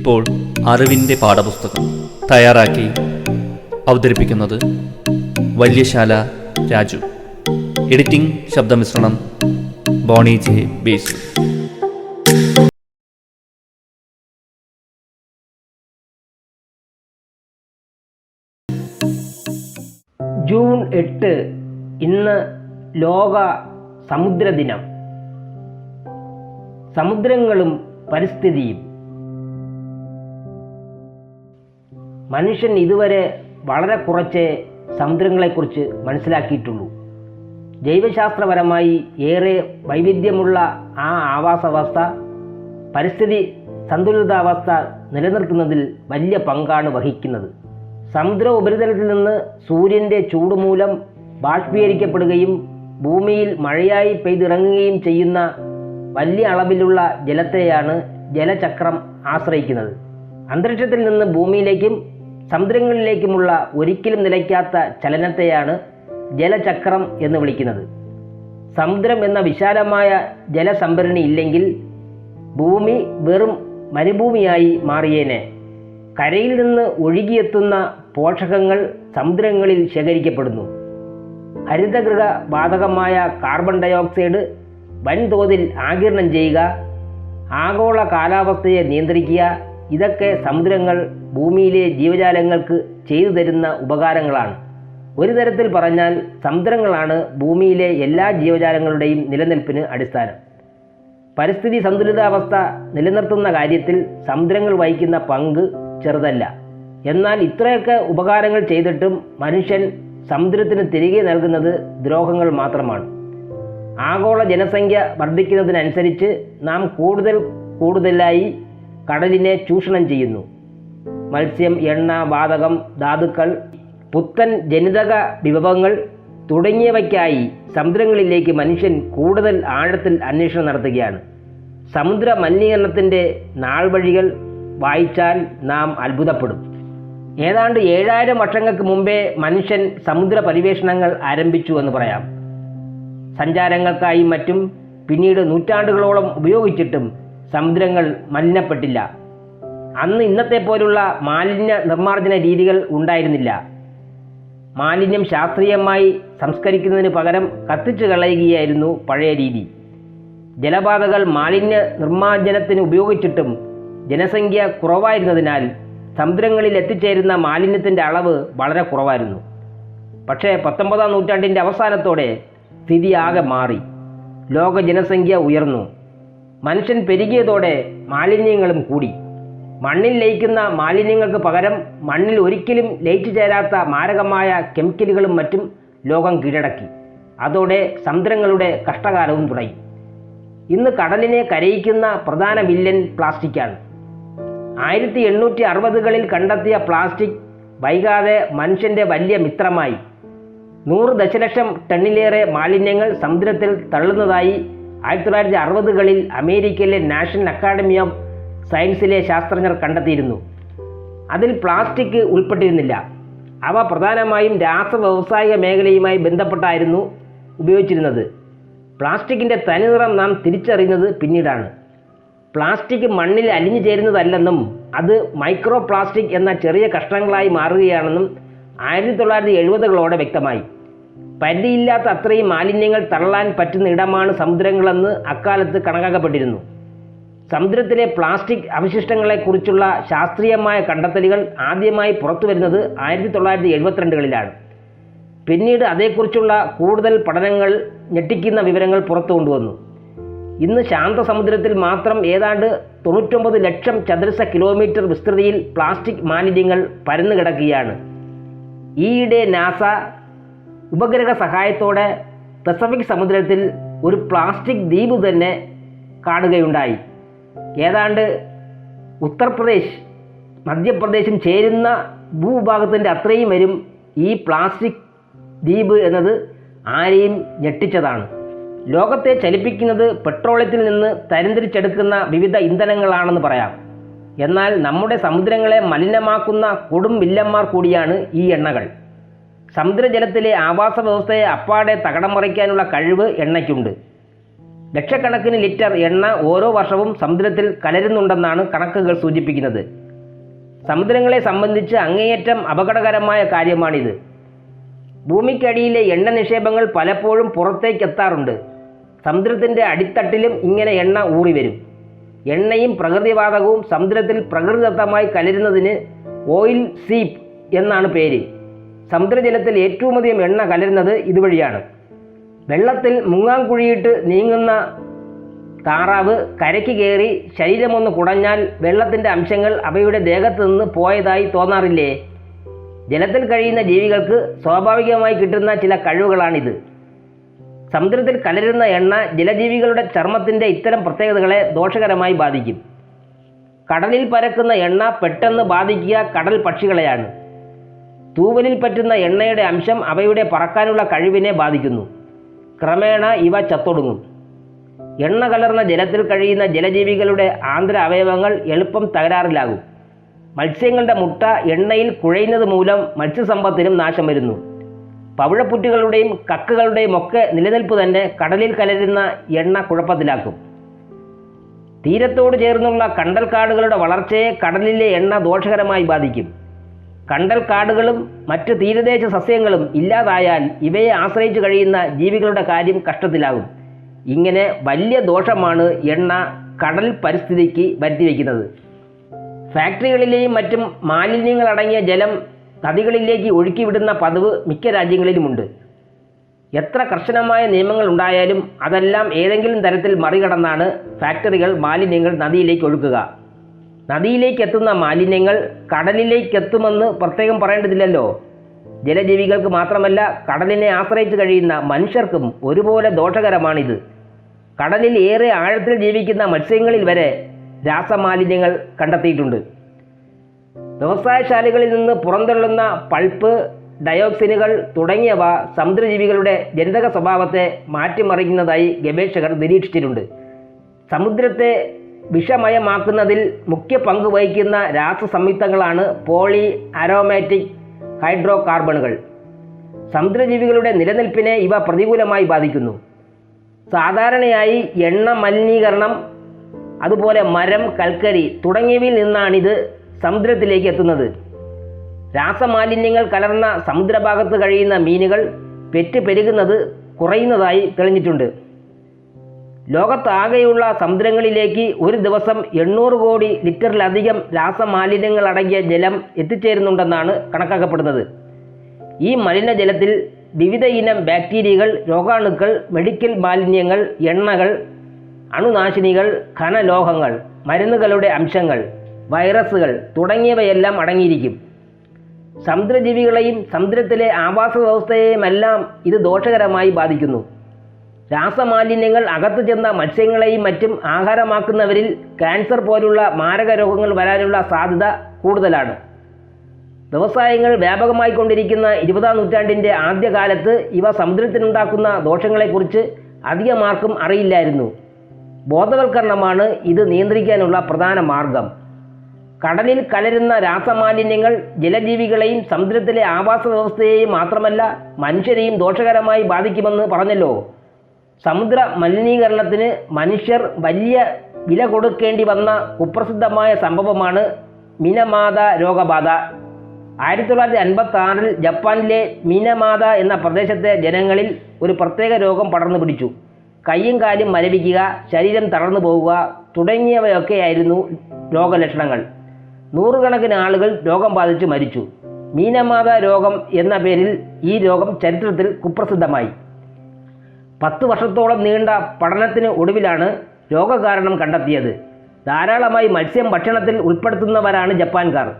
ഇപ്പോൾ അറിവിന്റെ പാഠപുസ്തകം തയ്യാറാക്കി അവതരിപ്പിക്കുന്നത് വല്യശാല രാജു. എഡിറ്റിംഗ് ശബ്ദമിശ്രണം ബോണി ജെ ബേസു. ജൂൺ എട്ട് ഇന്ന് ലോക സമുദ്രദിനം. സമുദ്രങ്ങളും പരിസ്ഥിതിയും മനുഷ്യൻ ഇതുവരെ വളരെ കുറച്ച് സമുദ്രങ്ങളെക്കുറിച്ച് മനസ്സിലാക്കിയിട്ടുള്ളൂ. ജൈവശാസ്ത്രപരമായി ഏറെ വൈവിധ്യമുള്ള ആ ആവാസവസ്ഥ പരിസ്ഥിതി സന്തുലിതാവസ്ഥ നിലനിർത്തുന്നതിൽ വലിയ പങ്കാണ് വഹിക്കുന്നത്. സമുദ്ര ഉപരിതലത്തിൽ നിന്ന് സൂര്യന്റെ ചൂട് മൂലം ബാഷ്പീകരിക്കപ്പെടുകയും ഭൂമിയിൽ മഴയായി പെയ്തിറങ്ങുകയും ചെയ്യുന്ന വലിയ അളവിലുള്ള ജലത്തെയാണ് ജലചക്രം ആശ്രയിക്കുന്നത്. അന്തരീക്ഷത്തിൽ നിന്ന് ഭൂമിയിലേക്കും സമുദ്രങ്ങളിലേക്കുമുള്ള ഒരിക്കലും നിലയ്ക്കാത്ത ചലനത്തെയാണ് ജലചക്രം എന്ന് വിളിക്കുന്നത്. സമുദ്രം എന്ന വിശാലമായ ജലസംഭരണി ഇല്ലെങ്കിൽ ഭൂമി വെറും മരുഭൂമിയായി മാറിയേനെ. കരയിൽ നിന്ന് ഒഴുകിയെത്തുന്ന പോഷകങ്ങൾ സമുദ്രങ്ങളിൽ ശേഖരിക്കപ്പെടുന്നു. ഹരിതഗൃഹ വാതകമായ കാർബൺ ഡയോക്സൈഡ് വൻതോതിൽ ആകിരണം ചെയ്യുക ആഗോള കാലാവസ്ഥയെ നിയന്ത്രിക്കുക ഇതൊക്കെ സമുദ്രങ്ങൾ ഭൂമിയിലെ ജീവജാലങ്ങൾക്ക് ചെയ്തു തരുന്ന ഉപകാരങ്ങളാണ്. ഒരു തരത്തിൽ പറഞ്ഞാൽ സമുദ്രങ്ങളാണ് ഭൂമിയിലെ എല്ലാ ജീവജാലങ്ങളുടെയും നിലനിൽപ്പിന് അടിസ്ഥാനം. പരിസ്ഥിതി സന്തുലിതാവസ്ഥ നിലനിർത്തുന്ന കാര്യത്തിൽ സമുദ്രങ്ങൾ വഹിക്കുന്ന പങ്ക് ചെറുതല്ല. എന്നാൽ ഇത്രയൊക്കെ ഉപകാരങ്ങൾ ചെയ്തിട്ടും മനുഷ്യൻ സമുദ്രത്തിന് തിരികെ നൽകുന്നത് ദ്രോഹങ്ങൾ മാത്രമാണ്. ആഗോള ജനസംഖ്യ വർദ്ധിക്കുന്നതിനനുസരിച്ച് നാം കൂടുതൽ കൂടുതലായി കടലിനെ ചൂഷണം ചെയ്യുന്നു. മത്സ്യം എണ്ണ വാതകം ധാതുക്കൾ പുത്തൻ ജനിതക വിഭവങ്ങൾ തുടങ്ങിയവയ്ക്കായി സമുദ്രങ്ങളിലേക്ക് മനുഷ്യൻ കൂടുതൽ ആഴത്തിൽ അന്വേഷണം നടത്തുകയാണ്. സമുദ്ര മലിനീകരണത്തിന്റെ നാൾവഴികൾ വായിച്ചാൽ നാം അത്ഭുതപ്പെടും. ഏതാണ്ട് ഏഴായിരം വർഷങ്ങൾക്ക് മുമ്പേ മനുഷ്യൻ സമുദ്ര പരിവേഷണങ്ങൾ ആരംഭിച്ചു എന്ന് പറയാം. സഞ്ചാരങ്ങൾക്കായും മറ്റും പിന്നീട് നൂറ്റാണ്ടുകളോളം ഉപയോഗിച്ചിട്ടും സമുദ്രങ്ങൾ മലിനപ്പെട്ടില്ല. അന്ന് ഇന്നത്തെ പോലുള്ള മാലിന്യ നിർമ്മാർജന രീതികൾ ഉണ്ടായിരുന്നില്ല. മാലിന്യം ശാസ്ത്രീയമായി സംസ്കരിക്കുന്നതിന് പകരം കത്തിച്ചു കളയുകയായിരുന്നു പഴയ രീതി. ജലപാതകൾ മാലിന്യ നിർമ്മാർജനത്തിന് ഉപയോഗിച്ചിട്ടും ജനസംഖ്യ കുറവായിരുന്നതിനാൽ സമുദ്രങ്ങളിൽ എത്തിച്ചേരുന്ന മാലിന്യത്തിന്റെ അളവ് വളരെ കുറവായിരുന്നു. പക്ഷേ പത്തൊമ്പതാം നൂറ്റാണ്ടിന്റെ അവസാനത്തോടെ സ്ഥിതി ആകെ മാറി. ലോക ജനസംഖ്യ ഉയർന്നു. മനുഷ്യൻ പെരുകിയതോടെ മാലിന്യങ്ങളും കൂടി. മണ്ണിൽ ലയിക്കുന്ന മാലിന്യങ്ങൾക്ക് പകരം മണ്ണിൽ ഒരിക്കലും ലയിച്ചു ചേരാത്ത മാരകമായ കെമിക്കലുകളും മറ്റും ലോകം കീഴടക്കി. അതോടെ സമുദ്രങ്ങളുടെ കഷ്ടകാലവും തുടങ്ങി. ഇന്ന് കടലിനെ കരയിക്കുന്ന പ്രധാന വില്ലൻ പ്ലാസ്റ്റിക്കാണ്. ആയിരത്തി എണ്ണൂറ്റി അറുപതുകളിൽ കണ്ടെത്തിയ പ്ലാസ്റ്റിക് വൈകാതെ മനുഷ്യന്റെ വലിയ മിത്രമായി. നൂറ് ദശലക്ഷം ടണ്ണിലേറെ മാലിന്യങ്ങൾ സമുദ്രത്തിൽ തള്ളുന്നതായി ആയിരത്തി തൊള്ളായിരത്തി അറുപതുകളിൽ അമേരിക്കയിലെ നാഷണൽ അക്കാഡമി ഓഫ് സയൻസിലെ ശാസ്ത്രജ്ഞർ കണ്ടെത്തിയിരുന്നു. അതിൽ പ്ലാസ്റ്റിക് ഉൾപ്പെട്ടിരുന്നില്ല. അവ പ്രധാനമായും രാസ വ്യവസായിക മേഖലയുമായി ബന്ധപ്പെട്ടായിരുന്നു ഉപയോഗിച്ചിരുന്നത്. പ്ലാസ്റ്റിക്കിന്റെ തനിനിറം നാം തിരിച്ചറിയുന്നത് പിന്നീടാണ്. പ്ലാസ്റ്റിക് മണ്ണിൽ അലിഞ്ഞു ചേരുന്നതല്ലെന്നും അത് മൈക്രോ പ്ലാസ്റ്റിക് എന്ന ചെറിയ കഷ്ണങ്ങളായി മാറുകയാണെന്നും ആയിരത്തി തൊള്ളായിരത്തി എഴുപതുകളോടെ വ്യക്തമായി. പരിധിയില്ലാത്ത അത്രയും മാലിന്യങ്ങൾ തള്ളാൻ പറ്റുന്ന ഇടമാണ് സമുദ്രങ്ങളെന്ന് അക്കാലത്ത് കണക്കാക്കപ്പെട്ടിരുന്നു. സമുദ്രത്തിലെ പ്ലാസ്റ്റിക് അവശിഷ്ടങ്ങളെക്കുറിച്ചുള്ള ശാസ്ത്രീയമായ കണ്ടെത്തലുകൾ ആദ്യമായി പുറത്തു വരുന്നത് ആയിരത്തി തൊള്ളായിരത്തി എഴുപത്തിരണ്ടുകളിലാണ് പിന്നീട് അതേക്കുറിച്ചുള്ള കൂടുതൽ പഠനങ്ങൾ ഞെട്ടിക്കുന്ന വിവരങ്ങൾ പുറത്തു കൊണ്ടുവന്നു. ഇന്ന് ശാന്തസമുദ്രത്തിൽ മാത്രം ഏതാണ്ട് തൊണ്ണൂറ്റൊമ്പത് ലക്ഷം ചതുരശ്ര കിലോമീറ്റർ വിസ്തൃതിയിൽ പ്ലാസ്റ്റിക് മാലിന്യങ്ങൾ പരന്നു കിടക്കുകയാണ് ഈയിടെ നാസ ഉപഗ്രഹ സഹായത്തോടെ പസഫിക് സമുദ്രത്തിൽ ഒരു പ്ലാസ്റ്റിക് ദ്വീപ് തന്നെ കാണുകയുണ്ടായി. ഏതാണ്ട് ഉത്തർപ്രദേശ് മധ്യപ്രദേശും ചേരുന്ന ഭൂവിഭാഗത്തിന്റെ അത്രയും വരും ഈ പ്ലാസ്റ്റിക് ദ്വീപ് എന്നത് ആരെയും ഞെട്ടിച്ചതാണ്. ലോകത്തെ ചലിപ്പിക്കുന്നത് പെട്രോളിയത്തിൽ നിന്ന് തരംതിരിച്ചെടുക്കുന്ന വിവിധ ഇന്ധനങ്ങളാണെന്ന് പറയാം. എന്നാൽ നമ്മുടെ സമുദ്രങ്ങളെ മലിനമാക്കുന്ന കൊടും വില്ലന്മാർ കൂടിയാണ് ഈ എണ്ണകൾ. സമുദ്രജലത്തിലെ ആവാസ വ്യവസ്ഥയെ അപ്പാടെ തകടം മറിക്കാനുള്ള കഴിവ് എണ്ണയ്ക്കുണ്ട്. ലക്ഷക്കണക്കിന് ലിറ്റർ എണ്ണ ഓരോ വർഷവും സമുദ്രത്തിൽ കലരുന്നുണ്ടെന്നാണ് കണക്കുകൾ സൂചിപ്പിക്കുന്നത്. സമുദ്രങ്ങളെ സംബന്ധിച്ച് അങ്ങേയറ്റം അപകടകരമായ കാര്യമാണിത്. ഭൂമിക്കടിയിലെ എണ്ണ നിക്ഷേപങ്ങൾ പലപ്പോഴും പുറത്തേക്ക് എത്താറുണ്ട് സമുദ്രത്തിന്റെ അടിത്തട്ടിലും ഇങ്ങനെ എണ്ണ ഊറി വരും എണ്ണയും പ്രകൃതിവാതകവും സമുദ്രത്തിൽ പ്രകൃതിദത്തമായി കലരുന്നതിന് ഓയിൽ സീപ്പ് എന്നാണ് പേര്. സമുദ്രജലത്തിൽ ഏറ്റവും അധികം എണ്ണ കലരുന്നത് ഇതുവഴിയാണ്. വെള്ളത്തിൽ മുങ്ങാൻ കുഴിയിട്ട് നീങ്ങുന്ന താറാവ് കരയ്ക്ക് കയറി ശരീരമൊന്ന് കുടഞ്ഞാൽ വെള്ളത്തിന്റെ അംശങ്ങൾ അവയുടെ ദേഹത്ത് നിന്ന് പോയതായി തോന്നാറില്ലേ? ജലത്തിൽ കഴിയുന്ന ജീവികൾക്ക് സ്വാഭാവികമായി കിട്ടുന്ന ചില കഴിവുകളാണിത്. സമുദ്രത്തിൽ കലരുന്ന എണ്ണ ജലജീവികളുടെ ചർമ്മത്തിന്റെ ഇത്തരം പ്രത്യേകതകളെ ദോഷകരമായി ബാധിക്കും. കടലിൽ പരക്കുന്ന എണ്ണ പെട്ടെന്ന് ബാധിക്കുക കടൽ പക്ഷികളെയാണ്. തൂവലിൽ പറ്റുന്ന എണ്ണയുടെ അംശം അവയുടെ പറക്കാനുള്ള കഴിവിനെ ബാധിക്കുന്നു. ക്രമേണ ഇവ ചത്തൊടുങ്ങും. എണ്ണ കലർന്ന ജലത്തിൽ കഴിയുന്ന ജലജീവികളുടെ ആന്തര അവയവങ്ങൾ എളുപ്പം തകരാറിലാകും. മത്സ്യങ്ങളുടെ മുട്ട എണ്ണയിൽ കുഴയുന്നത് മൂലം മത്സ്യസമ്പത്തിനും നാശം വരുന്നു. പവിഴപ്പുറ്റുകളുടെയും കക്കുകളുടെയും ഒക്കെ നിലനിൽപ്പ് തന്നെ കടലിൽ കലരുന്ന എണ്ണ കുഴപ്പത്തിലാക്കും. തീരത്തോട് ചേർന്നുള്ള കണ്ടൽക്കാടുകളുടെ വളർച്ചയെ കടലിലെ എണ്ണ ദോഷകരമായി ബാധിക്കും. കണ്ടൽക്കാടുകളും മറ്റ് തീരദേശ സസ്യങ്ങളും ഇല്ലാതായാൽ ഇവയെ ആശ്രയിച്ചു കഴിയുന്ന ജീവികളുടെ കാര്യം കഷ്ടത്തിലാകും. ഇങ്ങനെ വലിയ ദോഷമാണ് എണ്ണ കടൽ പരിസ്ഥിതിക്ക് വരുത്തിവെക്കുന്നത്. ഫാക്ടറികളിലെയും മറ്റും മാലിന്യങ്ങളടങ്ങിയ ജലം നദികളിലേക്ക് ഒഴുക്കിവിടുന്ന പതിവ് മിക്ക രാജ്യങ്ങളിലുമുണ്ട്. എത്ര കർശനമായ നിയമങ്ങൾ ഉണ്ടായാലും അതെല്ലാം ഏതെങ്കിലും തരത്തിൽ മറികടന്നാണ് ഫാക്ടറികൾ മാലിന്യങ്ങൾ നദിയിലേക്ക് ഒഴുക്കുക. നദിയിലേക്ക് എത്തുന്ന മാലിന്യങ്ങൾ കടലിലേക്ക് എത്തുമെന്ന് പ്രത്യേകം പറയേണ്ടതില്ലല്ലോ. ജലജീവികൾക്ക് മാത്രമല്ല കടലിനെ ആശ്രയിച്ച് കഴിയുന്ന മനുഷ്യർക്കും ഒരുപോലെ ദോഷകരമാണിത്. കടലിൽ ഏറെ ആഴത്തിൽ ജീവിക്കുന്ന മത്സ്യങ്ങളിൽ വരെ രാസമാലിന്യങ്ങൾ കണ്ടെത്തിയിട്ടുണ്ട്. വ്യവസായശാലകളിൽ നിന്ന് പുറന്തള്ളുന്ന പൾപ്പ് ഡയോക്സിനുകൾ തുടങ്ങിയവ സമുദ്രജീവികളുടെ ജനിതക സ്വഭാവത്തെ മാറ്റിമറിക്കുന്നതായി ഗവേഷകർ നിരീക്ഷിച്ചിട്ടുണ്ട്. സമുദ്രത്തെ വിഷമയമാക്കുന്നതിൽ മുഖ്യ പങ്ക് വഹിക്കുന്ന രാസസംയുക്തങ്ങളാണ് പോളി അരോമാറ്റിക് ഹൈഡ്രോ കാർബണുകൾ സമുദ്രജീവികളുടെ നിലനിൽപ്പിനെ ഇവ പ്രതികൂലമായി ബാധിക്കുന്നു. സാധാരണയായി എണ്ണ മലിനീകരണം അതുപോലെ മരം കൽക്കരി തുടങ്ങിയവയിൽ നിന്നാണിത് സമുദ്രത്തിലേക്ക് എത്തുന്നത്. രാസമാലിന്യങ്ങൾ കലർന്ന സമുദ്രഭാഗത്ത് കഴിയുന്ന മീനുകൾ പെറ്റ് പെരുകുന്നത് കുറയുന്നതായി തെളിഞ്ഞിട്ടുണ്ട്. ലോകത്താകെയുള്ള സമുദ്രങ്ങളിലേക്ക് ഒരു ദിവസം എണ്ണൂറ് കോടി ലിറ്ററിലധികം രാസമാലിന്യങ്ങൾ അടങ്ങിയ ജലം എത്തിച്ചേരുന്നുണ്ടെന്നാണ് കണക്കാക്കപ്പെടുന്നത്. ഈ മലിനജലത്തിൽ വിവിധ ഇനം ബാക്ടീരിയകൾ രോഗാണുക്കൾ മെഡിക്കൽ മാലിന്യങ്ങൾ എണ്ണകൾ അണുനാശിനികൾ ഖനലോഹങ്ങൾ മരുന്നുകളുടെ അംശങ്ങൾ വൈറസുകൾ തുടങ്ങിയവയെല്ലാം അടങ്ങിയിരിക്കും. സമുദ്രജീവികളെയും സമുദ്രത്തിലെ ആവാസ വ്യവസ്ഥയെയുമെല്ലാം ഇത് ദോഷകരമായി ബാധിക്കുന്നു. രാസമാലിന്യങ്ങൾ അകത്തു ചെന്ന മത്സ്യങ്ങളെയും മറ്റും ആഹാരമാക്കുന്നവരിൽ ക്യാൻസർ പോലുള്ള മാരക രോഗങ്ങൾ വരാനുള്ള സാധ്യത കൂടുതലാണ്. വ്യവസായങ്ങൾ വ്യാപകമായി കൊണ്ടിരിക്കുന്ന ഇരുപതാം നൂറ്റാണ്ടിന്റെ ആദ്യകാലത്ത് ഇവ സമുദ്രത്തിനുണ്ടാക്കുന്ന ദോഷങ്ങളെക്കുറിച്ച് അധികമാർക്കും അറിയില്ലായിരുന്നു. ബോധവൽക്കരണമാണ് ഇത് നിയന്ത്രിക്കാനുള്ള പ്രധാന മാർഗം. കടലിൽ കലരുന്ന രാസമാലിന്യങ്ങൾ ജലജീവികളെയും സമുദ്രത്തിലെ ആവാസ വ്യവസ്ഥയെയും മാത്രമല്ല മനുഷ്യരെയും ദോഷകരമായി ബാധിക്കുമെന്ന് പറഞ്ഞല്ലോ. സമുദ്ര മലിനീകരണത്തിന് മനുഷ്യർ വലിയ വില കൊടുക്കേണ്ടി വന്ന കുപ്രസിദ്ധമായ സംഭവമാണ് മിനമാത രോഗബാധ. ആയിരത്തി തൊള്ളായിരത്തി അൻപത്തി ആറിൽ ജപ്പാനിലെ മിനമാത എന്ന പ്രദേശത്തെ ജനങ്ങളിൽ ഒരു പ്രത്യേക രോഗം പടർന്നു പിടിച്ചു. കയ്യും കാലും മരവിക്കുക ശരീരം തളർന്നു പോവുക തുടങ്ങിയവയൊക്കെയായിരുന്നു രോഗലക്ഷണങ്ങൾ. നൂറുകണക്കിന് ആളുകൾ രോഗം ബാധിച്ച് മരിച്ചു. മീനമാത രോഗം എന്ന പേരിൽ ഈ രോഗം ചരിത്രത്തിൽ കുപ്രസിദ്ധമായി. പത്ത് വർഷത്തോളം നീണ്ട പഠനത്തിന് ഒടുവിലാണ് രോഗകാരണം കണ്ടെത്തിയത്. ധാരാളമായി മത്സ്യം ഭക്ഷണത്തിൽ ഉൾപ്പെടുത്തുന്നവരാണ് ജപ്പാൻകാർ.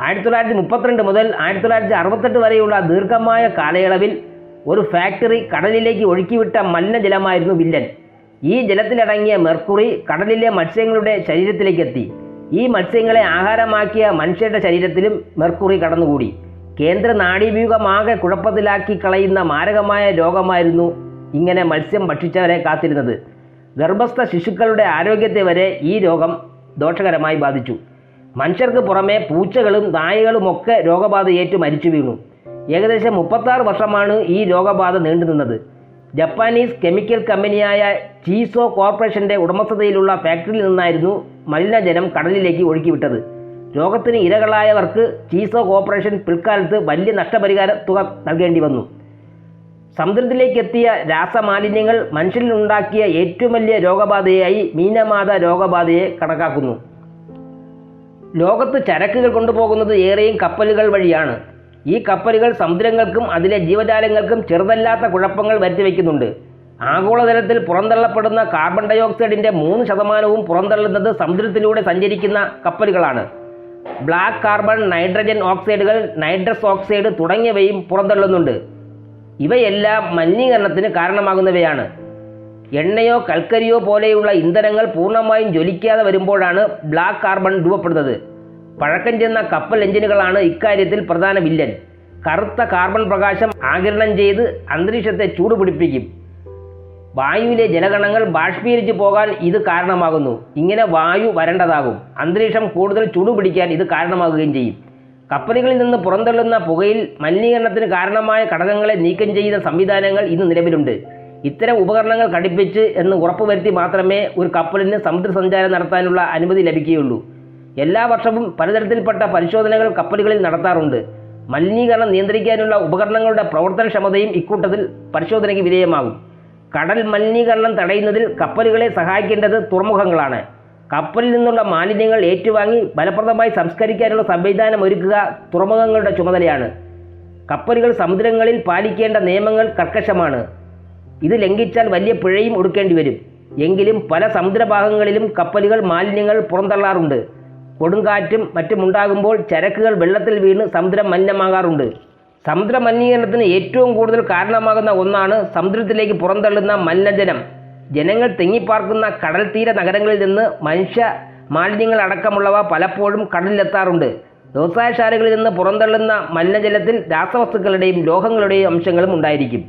ആയിരത്തി തൊള്ളായിരത്തി മുപ്പത്തിരണ്ട് മുതൽ ആയിരത്തി തൊള്ളായിരത്തി അറുപത്തെട്ട് വരെയുള്ള ദീർഘമായ കാലയളവിൽ ഒരു ഫാക്ടറി കടലിലേക്ക് ഒഴുക്കിവിട്ട മലിനജലമായിരുന്നു വില്ലൻ. ഈ ജലത്തിലടങ്ങിയ മെർക്കുറി കടലിലെ മത്സ്യങ്ങളുടെ ശരീരത്തിലേക്ക് എത്തി ഈ മത്സ്യങ്ങളെ ആഹാരമാക്കിയ മനുഷ്യരുടെ ശരീരത്തിലും മെർക്കുറി കടന്നുകൂടി. കേന്ദ്ര നാഡീവ്യൂഹമാകെ കുഴപ്പത്തിലാക്കി കളയുന്ന മാരകമായ രോഗമായിരുന്നു ഇങ്ങനെ മത്സ്യം ഭക്ഷിച്ചവരെ കാത്തിരുന്നത്. ഗർഭസ്ഥ ശിശുക്കളുടെ ആരോഗ്യത്തെ വരെ ഈ രോഗം ദോഷകരമായി ബാധിച്ചു. മനുഷ്യർക്ക് പുറമെ പൂച്ചകളും നായകളുമൊക്കെ രോഗബാധയേറ്റ് മരിച്ചു വീണു. ഏകദേശം മുപ്പത്താറ് വർഷമാണ് ഈ രോഗബാധ നീണ്ടുനിന്നത് ജപ്പാനീസ് കെമിക്കൽ കമ്പനിയായ ചീസോ കോർപ്പറേഷന്റെ ഉടമസ്ഥതയിലുള്ള ഫാക്ടറിയിൽ നിന്നായിരുന്നു മലിനജലം കടലിലേക്ക് ഒഴുക്കിവിട്ടത്. രോഗത്തിന് ഇരകളായവർക്ക് ചീസോ കോർപ്പറേഷൻ പിൽക്കാലത്ത് വലിയ നഷ്ടപരിഹാര തുക നൽകേണ്ടി വന്നു. സമുദ്രത്തിലേക്കെത്തിയ രാസമാലിന്യങ്ങൾ മനുഷ്യനിലുണ്ടാക്കിയ ഏറ്റവും വലിയ രോഗബാധയായി മീനമാത രോഗബാധയെ കണക്കാക്കുന്നു. ലോകത്ത് ചരക്കുകൾ കൊണ്ടുപോകുന്നത് ഏറെയും കപ്പലുകൾ വഴിയാണ്. ഈ കപ്പലുകൾ സമുദ്രങ്ങൾക്കും അതിലെ ജീവജാലങ്ങൾക്കും ചെറുതല്ലാത്ത കുഴപ്പങ്ങൾ വരുത്തിവെക്കുന്നുണ്ട്. ആഗോളതലത്തിൽ പുറന്തള്ളപ്പെടുന്ന കാർബൺ ഡൈ ഓക്സൈഡിന്റെ മൂന്ന് ശതമാനവും പുറന്തള്ളുന്നത് സമുദ്രത്തിലൂടെ സഞ്ചരിക്കുന്ന കപ്പലുകളാണ്. ബ്ലാക്ക് കാർബൺ നൈട്രജൻ ഓക്സൈഡുകൾ നൈട്രസ് ഓക്സൈഡ് തുടങ്ങിയവയും പുറന്തള്ളുന്നുണ്ട്. ഇവയെല്ലാം മലിനീകരണത്തിന് കാരണമാകുന്നവയാണ്. എണ്ണയോ കൽക്കരിയോ പോലെയുള്ള ഇന്ധനങ്ങൾ പൂർണമായും ജ്വലിക്കാതെ വരുമ്പോഴാണ് ബ്ലാക്ക് കാർബൺ രൂപപ്പെടുന്നത്. പഴക്കം ചെന്ന കപ്പൽ എഞ്ചിനുകളാണ് ഇക്കാര്യത്തിൽ പ്രധാന വില്ലൻ. കറുത്ത കാർബൺ പ്രകാശം ആകിരണം ചെയ്ത് അന്തരീക്ഷത്തെ ചൂടുപിടിപ്പിക്കും. വായുവിലെ ജലഗണങ്ങൾ ബാഷ്പീകരിച്ചു പോകാൻ ഇത് കാരണമാകുന്നു. ഇങ്ങനെ വായു വരണ്ടതാകും. അന്തരീക്ഷം കൂടുതൽ ചൂടുപിടിക്കാൻ ഇത് കാരണമാകുകയും ചെയ്യും. കപ്പലുകളിൽ നിന്ന് പുറന്തള്ളുന്ന പുകയിൽ മലിനീകരണത്തിന് കാരണമായ ഘടകങ്ങളെ നീക്കം ചെയ്യുന്ന സംവിധാനങ്ങൾ ഇന്ന് നിലവിലുണ്ട്. ഇത്തരം ഉപകരണങ്ങൾ ഘടിപ്പിച്ച് എന്ന് ഉറപ്പുവരുത്തി മാത്രമേ ഒരു കപ്പലിന് സമുദ്രസഞ്ചാരം നടത്താനുള്ള അനുമതി ലഭിക്കുകയുള്ളൂ. എല്ലാ വർഷവും പലതരത്തിൽപ്പെട്ട പരിശോധനകൾ കപ്പലുകളിൽ നടത്താറുണ്ട്. മലിനീകരണം നിയന്ത്രിക്കാനുള്ള ഉപകരണങ്ങളുടെ പ്രവർത്തനക്ഷമതയും ഇക്കൂട്ടത്തിൽ പരിശോധനയ്ക്ക് വിധേയമാകും. കടൽ മലിനീകരണം തടയുന്നതിൽ കപ്പലുകളെ സഹായിക്കേണ്ടത് തുറമുഖങ്ങളാണ്. കപ്പലിൽ നിന്നുള്ള മാലിന്യങ്ങൾ ഏറ്റുവാങ്ങി ഫലപ്രദമായി സംസ്കരിക്കാനുള്ള സംവിധാനം ഒരുക്കുക തുറമുഖങ്ങളുടെ ചുമതലയാണ്. കപ്പലുകൾ സമുദ്രങ്ങളിൽ പാലിക്കേണ്ട നിയമങ്ങൾ കർക്കശമാണ്. ഇത് ലംഘിച്ചാൽ വലിയ പിഴയും ഒടുക്കേണ്ടി വരും. എങ്കിലും പല സമുദ്രഭാഗങ്ങളിലും കപ്പലുകൾ മാലിന്യങ്ങൾ പുറന്തള്ളാറുണ്ട്. കൊടുങ്കാറ്റും മറ്റുമുണ്ടാകുമ്പോൾ ചരക്കുകൾ വെള്ളത്തിൽ വീണ് സമുദ്രം മലിനമാകാറുണ്ട്. സമുദ്ര മലിനീകരണത്തിന് ഏറ്റവും കൂടുതൽ കാരണമാകുന്ന ഒന്നാണ് സമുദ്രത്തിലേക്ക് പുറന്തള്ളുന്ന മലിനജലം. ജനങ്ങൾ തിങ്ങിപ്പാർക്കുന്ന കടൽ തീര നഗരങ്ങളിൽ നിന്ന് മനുഷ്യ മാലിന്യങ്ങൾ അടക്കമുള്ളവ പലപ്പോഴും കടലിലെത്താറുണ്ട്. വ്യവസായശാലകളിൽ നിന്ന് പുറന്തള്ളുന്ന മലിനജലത്തിൽ രാസവസ്തുക്കളുടെയും ലോഹങ്ങളുടെയും അംശങ്ങളും ഉണ്ടായിരിക്കും.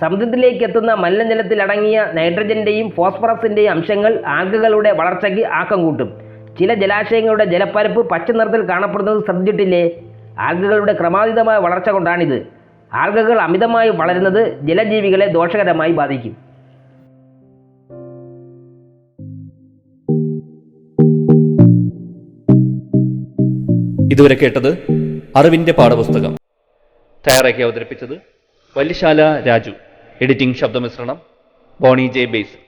സമുദ്രത്തിലേക്ക് എത്തുന്ന മലിനജലത്തിൽ അടങ്ങിയ നൈട്രജന്റെയും ഫോസ്ഫറസിന്റെയും അംശങ്ങൾ ആൽഗകളുടെ വളർച്ചയ്ക്ക് ആക്കം കൂട്ടും. ചില ജലാശയങ്ങളുടെ ജലപ്പരപ്പ് പച്ച നിറത്തിൽ കാണപ്പെടുന്നത് ശ്രദ്ധിച്ചിട്ടില്ലേ? ആൽഗകളുടെ ക്രമാതീതമായ വളർച്ച കൊണ്ടാണിത്. ആൽഗകൾ അമിതമായി വളരുന്നത് ജലജീവികളെ ദോഷകരമായി ബാധിക്കും. ഇതുവരെ കേട്ടത് അറിവിന്റെ പാഠപുസ്തകം. തയ്യാറാക്കി അവതരിപ്പിച്ചത് വല്യശാല രാജു. എഡിറ്റിംഗ് ശബ്ദമിശ്രണം. Boney J base.